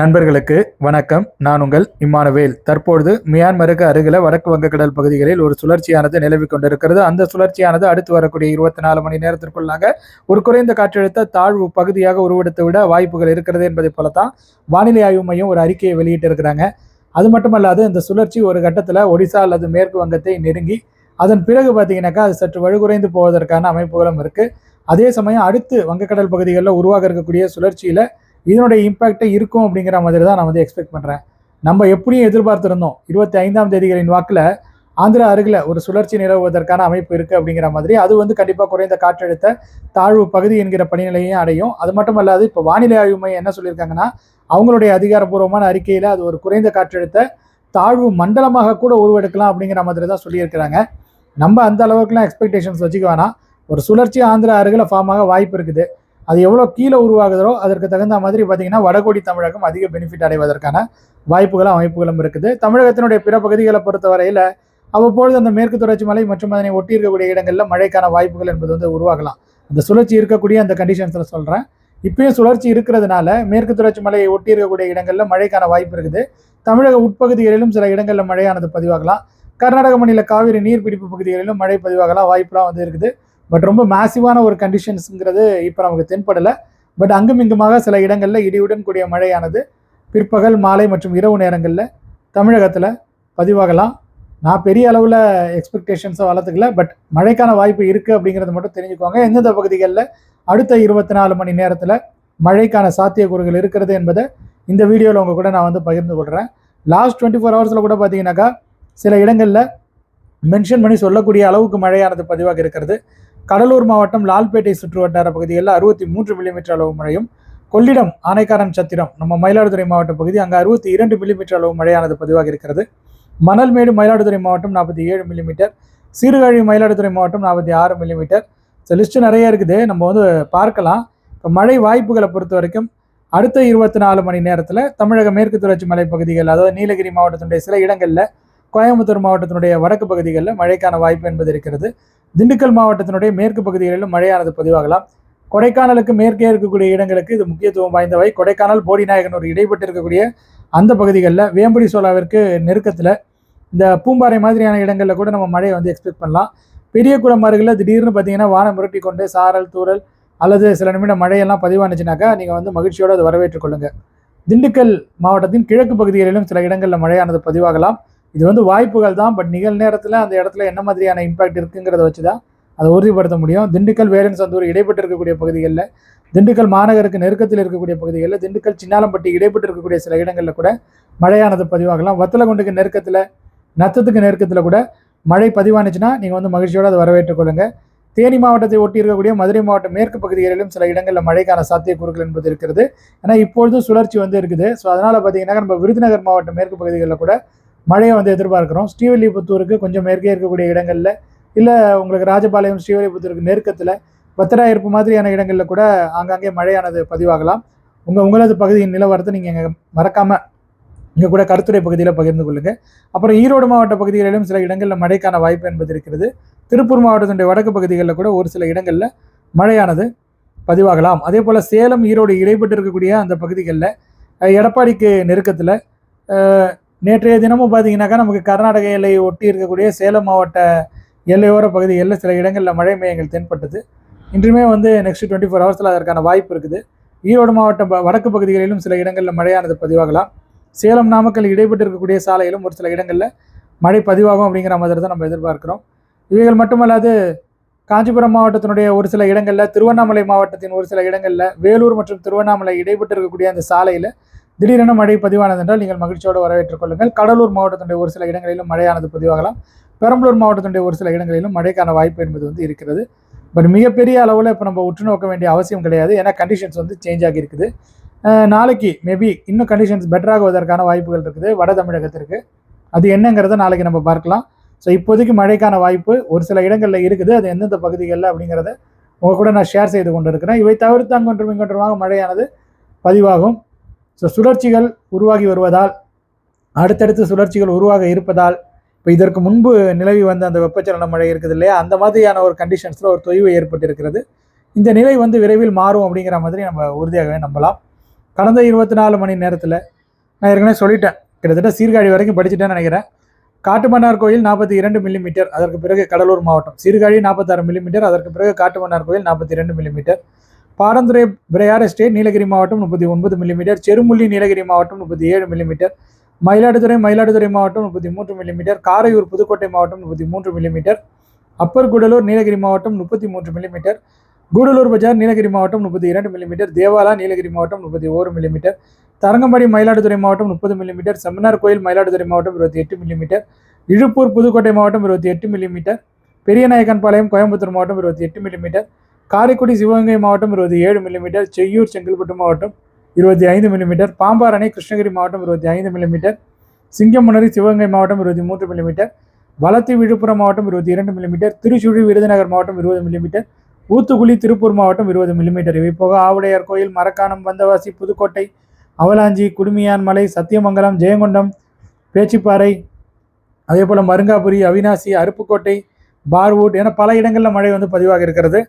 நண்பர்களுக்கு வணக்கம். நான் உங்கள் இம்மானுவேல். தற்பொழுது மியான்மருக்கு அருகில வடக்கு வங்கக்கடல் பகுதிகளில் ஒரு சுழற்சியானது நிலவி கொண்டிருக்கிறது. அந்த சுழற்சியானது அடுத்து வரக்கூடிய இருபத்தி நாலு மணி நேரத்திற்குள்ளாக ஒரு குறைந்த காற்றழுத்த தாழ்வு பகுதியாக உருவெடுத்து விட வாய்ப்புகள் இருக்கிறது என்பதை போலத்தான் வானிலை ஆய்வு மையம் ஒரு அறிக்கையை வெளியிட்டு இருக்கிறாங்க அது மட்டுமல்லாது இந்த சுழற்சி ஒரு கட்டத்தில் ஒடிசா அல்லது மேற்கு வங்கத்தை நெருங்கி அதன் பிறகு பார்த்தீங்கன்னாக்கா அது சற்று வலுகுறைந்து போவதற்கான அமைப்புகளும் இருக்குது அதே சமயம் அடுத்து வங்கக்கடல் பகுதிகளில் உருவாக இருக்கக்கூடிய சுழற்சியில் இதனுடைய இம்பாக்டை இருக்கும் அப்படிங்கிற மாதிரி தான் நான் வந்து எக்ஸ்பெக்ட் பண்ணுறேன் நம்ம எப்படியும் எதிர்பார்த்துருந்தோம். இருபத்தி ஐந்தாம் தேதிகளின் வாக்கில் ஆந்திரா அருகில் ஒரு சுழற்சி நிலவுவதற்கான அமைப்பு இருக்குது அப்படிங்கிற மாதிரி அது வந்து கண்டிப்பாக குறைந்த காற்றழுத்த தாழ்வு பகுதி என்கிற பணிநிலையும் அடையும். அது மட்டும் அல்லாது இப்போ வானிலை ஆய்வு மையம் என்ன சொல்லியிருக்காங்கன்னா அவங்களுடைய அதிகாரப்பூர்வமான அறிக்கையில் அது ஒரு குறைந்த காற்றழுத்த தாழ்வு மண்டலமாக கூட உருவெடுக்கலாம் அப்படிங்கிற மாதிரி தான் சொல்லியிருக்கிறாங்க. நம்ம அந்த அளவுக்குலாம் எக்ஸ்பெக்டேஷன்ஸ் வச்சுக்க வேணாம். ஒரு சுழற்சி ஆந்திரா அருகில் ஃபார்மாக வாய்ப்பு இருக்குது. அது எவ்வளோ கீழே உருவாகுதோ அதற்கு தகுந்த மாதிரி பார்த்தீங்கன்னா வடகோடி தமிழகம் அதிக பெனிஃபிட் அடைவதற்கான வாய்ப்புகளும் அமைப்புகளும் இருக்குது. தமிழகத்தினுடைய பிற பகுதிகளை பொறுத்தவரையில் அவ்வப்பொழுது அந்த மேற்கு தொடர்ச்சி மலை மற்றும் அதனை ஒட்டி இருக்கக்கூடிய இடங்களில் மழைக்கான வாய்ப்புகள் என்பது வந்து உருவாகலாம். அந்த சுழற்சி இருக்கக்கூடிய அந்த கண்டிஷன்ஸில் சொல்கிறேன் இப்பயும் சுழற்சி இருக்கிறதுனால மேற்கு தொடர்ச்சி மலையை ஒட்டி இருக்கக்கூடிய இடங்களில் மழைக்கான வாய்ப்பு இருக்குது. தமிழக உட்பகுதிகளிலும் சில இடங்களில் மழையானது பதிவாகலாம். கர்நாடக மாநில காவிரி நீர்பிடிப்பு பகுதிகளிலும் மழை பதிவாகலாம். வாய்ப்புலாம் வந்து இருக்குது. பட் ரொம்ப மேசிவான ஒரு கண்டிஷன்ஸுங்கிறது இப்போ நமக்கு தென்படலை. பட் அங்கும் இங்குமாக சில இடங்களில் இடியுடன் கூடிய மழையானது பிற்பகல் மாலை மற்றும் இரவு நேரங்களில் தமிழகத்தில் பதிவாகலாம். நான் பெரிய அளவில் எக்ஸ்பெக்டேஷன்ஸை வளர்த்துக்கல பட் மழைக்கான வாய்ப்பு இருக்குது அப்படிங்கிறது மட்டும் தெரிஞ்சுக்கோங்க. எந்தெந்த பகுதிகளில் அடுத்த இருபத்தி நாலு மணி நேரத்தில் மழைக்கான சாத்தியக்கூறுகள் இருக்கிறது என்பதை இந்த வீடியோவில் உங்கள் கூட நான் வந்து பகிர்ந்து கொள்கிறேன் லாஸ்ட் டுவெண்ட்டி ஃபோர் ஹவர்ஸில் கூட பார்த்தீங்கன்னாக்கா சில இடங்களில் மென்ஷன் பண்ணி சொல்லக்கூடிய அளவுக்கு மழையானது பதிவாக இருக்கிறது. கடலூர் மாவட்டம் லால்பேட்டை சுற்று வட்டார பகுதிகளில் அறுபத்தி மூன்று மில்லிமீட்டர் அளவு மழையும் கொள்ளிடம் ஆனைக்காரன் சத்திரம் நம்ம மயிலாடுதுறை மாவட்ட பகுதி அங்கே அறுபத்தி இரண்டு மில்லிமீட்டர் அளவு மழையானது பதிவாக இருக்கிறது. மணல்மேடு மயிலாடுதுறை மாவட்டம் நாற்பத்தி ஏழு மில்லிமீட்டர் சீர்காழி மயிலாடுதுறை மாவட்டம் நாற்பத்தி ஆறு மில்லிமீட்டர் ஸோ லிஸ்ட்டு நிறைய இருக்குது. நம்ம வந்து பார்க்கலாம். இப்போ மழை வாய்ப்புகளை பொறுத்த வரைக்கும் அடுத்த இருபத்தி நாலு மணி நேரத்தில் தமிழக மேற்கு தொடர்ச்சி மலை பகுதிகள் அதாவது நீலகிரி மாவட்டத்தினுடைய சில இடங்களில் கோயம்புத்தூர் மாவட்டத்தினுடைய வடக்கு பகுதிகளில் மழைக்கான வாய்ப்பு என்பது இருக்கிறது. திண்டுக்கல் மாவட்டத்தினுடைய மேற்கு பகுதிகளிலும் மழையானது பதிவாகலாம். கொடைக்கானலுக்கு மேற்கே இருக்கக்கூடிய இடங்களுக்கு இது முக்கியத்துவம் வாய்ந்தவை. கொடைக்கானல் போடிநாயகனூர் இடைப்பட்டு இருக்கக்கூடிய அந்த பகுதிகளில் வேம்படி சோலாவிற்கு நெருக்கத்தில் இந்த பூம்பாறை மாதிரியான இடங்களில் கூட நம்ம மழையை வந்து எக்ஸ்பெக்ட் பண்ணலாம். பெரிய குளம் அருகில் திடீர்னு பார்த்தீங்கன்னா வானம் முரட்டி கொண்டு சாரல் தூறல் அல்லது சில நிமிடம் மழையெல்லாம் பதிவானுச்சுனாக்கா நீங்கள் வந்து மகிழ்ச்சியோடு அதை வரவேற்றுக்கொள்ளுங்கள் திண்டுக்கல் மாவட்டத்தின் கிழக்கு பகுதிகளிலும் சில இடங்களில் மழையானது பதிவாகலாம். இது வந்து வாய்ப்புகள் தான் பட் நிகழ் நேரத்தில் அந்த இடத்துல என்ன மாதிரியான இம்பாக்ட் இருக்குங்கிறத வச்சு தான் அதை உறுதிப்படுத்த முடியும். திண்டுக்கல் வேலன் சந்தூர் இடைப்பட்டு இருக்கக்கூடிய பகுதிகளில் திண்டுக்கல் மாநகருக்கு நெருக்கத்தில் இருக்கக்கூடிய பகுதிகளில் திண்டுக்கல் சின்னாலம்பட்டி இடைப்பட்டு இருக்கக்கூடிய சில இடங்களில் கூட மழையானது பதிவாகலாம். வத்தலகுண்டுக்கு நெருக்கத்தில் நத்தத்துக்கு நெருக்கத்தில் கூட மழை பதிவானுச்சுன்னா நீங்கள் வந்து மகிழ்ச்சியோடு அதை வரவேற்றுக் கொள்ளுங்க. தேனி மாவட்டத்தை ஒட்டி இருக்கக்கூடிய மதுரை மாவட்ட மேற்கு பகுதிகளிலும் சில இடங்களில் மழைக்கான சாத்தியக்கூறுகள் என்பது இருக்கிறது. ஏன்னா இப்பொழுதும் சுழற்சி வந்து இருக்குது. ஸோ அதனால் பார்த்தீங்கன்னா நம்ம விருதுநகர் மாவட்ட மேற்கு பகுதிகளில் கூட மழையை வந்து எதிர்பார்க்குறோம். ஸ்ரீவில்லிபுத்தூருக்கு கொஞ்சம் மேற்கே இருக்கக்கூடிய இடங்களில் இல்லை உங்களுக்கு ராஜபாளையம் ஸ்ரீவில்லிபுத்தூருக்கு நெருக்கத்தில் பத்திராயிருப்பு மாதிரியான இடங்களில் கூட ஆங்காங்கே மழையானது பதிவாகலாம். உங்கள் உங்களது பகுதியின் நிலவரத்தை நீங்கள் இங்கே மறக்காமல் இங்கே கூட கருத்துரை பகுதியில் பகிர்ந்து கொள்ளுங்கள் அப்புறம் ஈரோடு மாவட்ட பகுதிகளிலும் சில இடங்களில் மழைக்கான வாய்ப்பு என்பது இருக்கிறது. திருப்பூர் மாவட்டத்தினுடைய வடக்கு பகுதிகளில் கூட ஒரு சில இடங்களில் மழையானது பதிவாகலாம். அதே போல் சேலம் ஈரோடு இடைப்பட்டு இருக்கக்கூடிய அந்த பகுதிகளில் எடப்பாடிக்கு நெருக்கத்தில் நேற்றைய தினமும் பார்த்தீங்கன்னாக்கா நமக்கு கர்நாடக எல்லையை ஒட்டி இருக்கக்கூடிய சேலம் மாவட்ட எல்லையோர பகுதிகளில் சில இடங்களில் மழை மையங்கள் தென்பட்டது. இன்றுமே வந்து நெக்ஸ்ட் டுவெண்ட்டி ஃபோர் ஹவர்ஸில் அதற்கான வாய்ப்பு இருக்குது. ஈரோடு மாவட்ட வடக்கு பகுதிகளிலும் சில இடங்களில் மழையானது பதிவாகலாம். சேலம் நாமக்கல் இடைப்பட்டு இருக்கக்கூடிய சாலையிலும் ஒரு சில இடங்களில் மழை பதிவாகும் அப்படிங்கிற மாதிரி தான் நம்ம எதிர்பார்க்குறோம். இவைகள் மட்டுமல்லாது காஞ்சிபுரம் மாவட்டத்தினுடைய ஒரு சில இடங்களில் திருவண்ணாமலை மாவட்டத்தின் ஒரு சில இடங்களில் வேலூர் மற்றும் திருவண்ணாமலை இடைப்பட்டு இருக்கக்கூடிய அந்த சாலையில் திடீரென மழை பதிவானது என்றால் நீங்கள் மகிழ்ச்சியோடு வரவேற்றுக் கொள்ளுங்கள். கடலூர் மாவட்டத்தினுடைய ஒரு சில இடங்களிலும் மழையானது பதிவாகலாம். பெரம்பலூர் மாவட்டத்தினுடைய ஒரு சில இடங்களிலும் மழைக்கான வாய்ப்பு என்பது வந்து இருக்கிறது. பட் மிகப்பெரிய அளவில் இப்போ நம்ம உற்று நோக்க வேண்டிய அவசியம் கிடையாது. ஏன்னா கண்டிஷன்ஸ் வந்து சேஞ்ச் ஆகி இருக்குது. நாளைக்கு மேபி இன்னும் கண்டிஷன்ஸ் பெட்டராகுவதற்கான வாய்ப்புகள் இருக்குது. வட தமிழகத்திற்கு. அது என்னங்கிறத நாளைக்கு நம்ம பார்க்கலாம். ஸோ இப்போதைக்கு மழைக்கான வாய்ப்பு ஒரு சில இடங்களில் இருக்குது. அது எந்தெந்த பகுதிகளில் அப்படிங்கிறத உங்கள் கூட நான் ஷேர் செய்து கொண்டு இருக்கிறேன் இவை தவிர்த்து அங்கொன்றும் இங்கொன்றுமாக மழையானது பதிவாகும். ஸோ சுழற்சிகள் உருவாகி வருவதால் அடுத்தடுத்து சுழற்சிகள் உருவாக இருப்பதால் இப்போ இதற்கு முன்பு நிலவி வந்த அந்த வெப்பச்சலன மழை இருக்குது இல்லையா? அந்த மாதிரியான ஒரு கண்டிஷன்ஸில் ஒரு தொய்வு ஏற்பட்டிருக்கிறது. இந்த நிலை வந்து விரைவில் மாறும் அப்படிங்கிற மாதிரி நம்ம உறுதியாகவே நம்பலாம். கடந்த இருபத்தி நாலு மணி நேரத்தில் நான் ஏற்கனவே சொல்லிட்டேன். கிட்டத்தட்ட சீர்காழி வரைக்கும் படிச்சுட்டேன்னு நினைக்கிறேன். காட்டுமன்னார் கோயில் நாற்பத்தி இரண்டு மில்லிமீட்டர் அதற்கு பிறகு கடலூர் மாவட்டம். சீர்காழி நாற்பத்தாறு மில்லிமீட்டர் அதற்கு பிறகு காட்டுமன்னார் கோயில் நாற்பத்தி ரெண்டு மில்லிமீட்டர் பாரந்துரை பிரயார் எஸ்டேட் நீலகிரி மாவட்டம் முப்பத்தி ஒன்பது மில்லிமீட்டர் செருமுள்ளி நீலகிரி மாவட்டம் முப்பத்தி ஏழு மில்லிமீட்டர் மயிலாடுதுறை மயிலாடுதுறை மாவட்டம் முப்பத்தி மூன்று மில்லிமீட்டர் காரையூர் புதுக்கோட்டை மாவட்டம் முப்பத்தி மூன்று மில்லிமீட்டர் அப்பர் கூடலூர் நீலகிரி மாவட்டம் முப்பத்தி மூன்று மில்லிமீட்டர் கூடலூர் பஜார் நீலகிரி மாவட்டம் முப்பத்தி இரண்டு மில்லிமீட்டர் தேவாலா நீலகிரி மாவட்டம் முப்பத்தி ஓரு மில்லிமீட்டர் தரங்கம்பாடி மயிலாடுதுறை மாவட்டம் முப்பது மில்லிமீட்டர் செம்மனார் கோயில் மயிலாடுதுறை மாவட்டம் இருபத்தி எட்டு மில்லிமீட்டர் இழுப்பூர் புதுக்கோட்டை மாவட்டம் இருபத்தி எட்டு மில்லிமீட்டர் பெரியநாயக்கன்பாளையம் கோயம்புத்தூர் மாவட்டம் இருபத்தி எட்டு மில்லிமீட்டர் காரைக்குடி சிவகங்கை மாவட்டம் இருபத்தி ஏழு மில்லிமீட்டர் செய்யூர் செங்கல்பட்டு மாவட்டம் இருபத்தி ஐந்து மில்லிமீட்டர் பாம்பார் அணை கிருஷ்ணகிரி மாவட்டம் இருபத்தி ஐந்து மில்லிமீட்டர் சிங்கமுனரி சிவகங்கை மாவட்டம் இருபத்தி மூன்று மில்லிமீட்டர் வளத்தி விழுப்புரம் மாவட்டம் இருபத்தி இரண்டு மில்லிமீட்டர் திருச்சுழி விருதுநகர் மாவட்டம் இருபது மில்லிமீட்டர் ஊத்துக்குழி திருப்பூர் மாவட்டம் இருபது மில்லிமீட்டர் இவை போக ஆவுடையார் கோயில் மரக்காணம் வந்தவாசி புதுக்கோட்டை அவலாஞ்சி குடுமியான் மலை சத்தியமங்கலம் ஜெயங்கொண்டம் பேச்சிப்பாறை அதே போல் மருங்காபுரி அவினாசி அருப்புக்கோட்டை பார்வூட் என பல இடங்களில் மழை வந்து பதிவாக இருக்கிறது.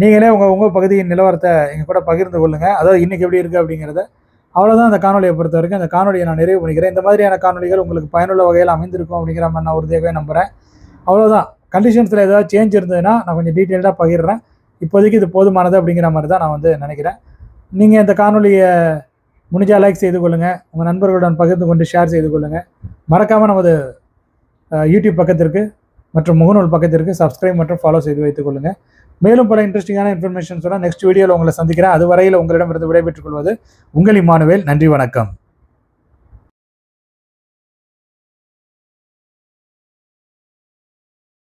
நீங்களே உங்கள் உங்கள் பகுதியின் நிலவரத்தை எங்கள் கூட பகிர்ந்து கொள்ளுங்கள் அதாவது இன்றைக்கி எப்படி இருக்குது அப்படிங்கிறத. அவ்வளோதான் அந்த காணொலியை பொறுத்த வரைக்கும் அந்த காணொலியை நான் நிறைவு பண்ணிக்கிறேன். இந்த மாதிரியான காணொலிகள் உங்களுக்கு பயனுள்ள வகையில் அமைந்திருக்கும் அப்படிங்கிற மாதிரி நான் உறுதியாகவே நம்புகிறேன் அவ்வளோதான் கண்டிஷன்ஸில் ஏதாவது சேஞ்ச் இருந்ததுன்னா நான் கொஞ்சம் டீட்டெயில்டாக பகிர்றேன். இப்போதைக்கு இது போதுமானது அப்படிங்கிற மாதிரி தான் நான் வந்து நினைக்கிறேன். நீங்கள் இந்த காணொலியை முடிஞ்சால் லைக் செய்து கொள்ளுங்கள் உங்கள் நண்பர்களுடன் பகிர்ந்து கொண்டு ஷேர் செய்து கொள்ளுங்கள் மறக்காமல் நமது யூடியூப் பக்கத்திற்கு மற்றும் முகநூல் பக்கத்திற்கு சப்ஸ்கிரைப் மற்றும் ஃபாலோ செய்து வைத்துக் கொள்ளுங்கள் மேலும் பல இன்ட்ரெஸ்டிங்கான இன்ஃபர்மேஷன்ஸோட நெக்ஸ்ட் வீடியோவில் உங்களை சந்திக்கிறேன். அதுவரையில் உங்களிடமிருந்து விடைபெற்றுக் கொள்வது உங்கள் இமானுவேல் நன்றி வணக்கம்.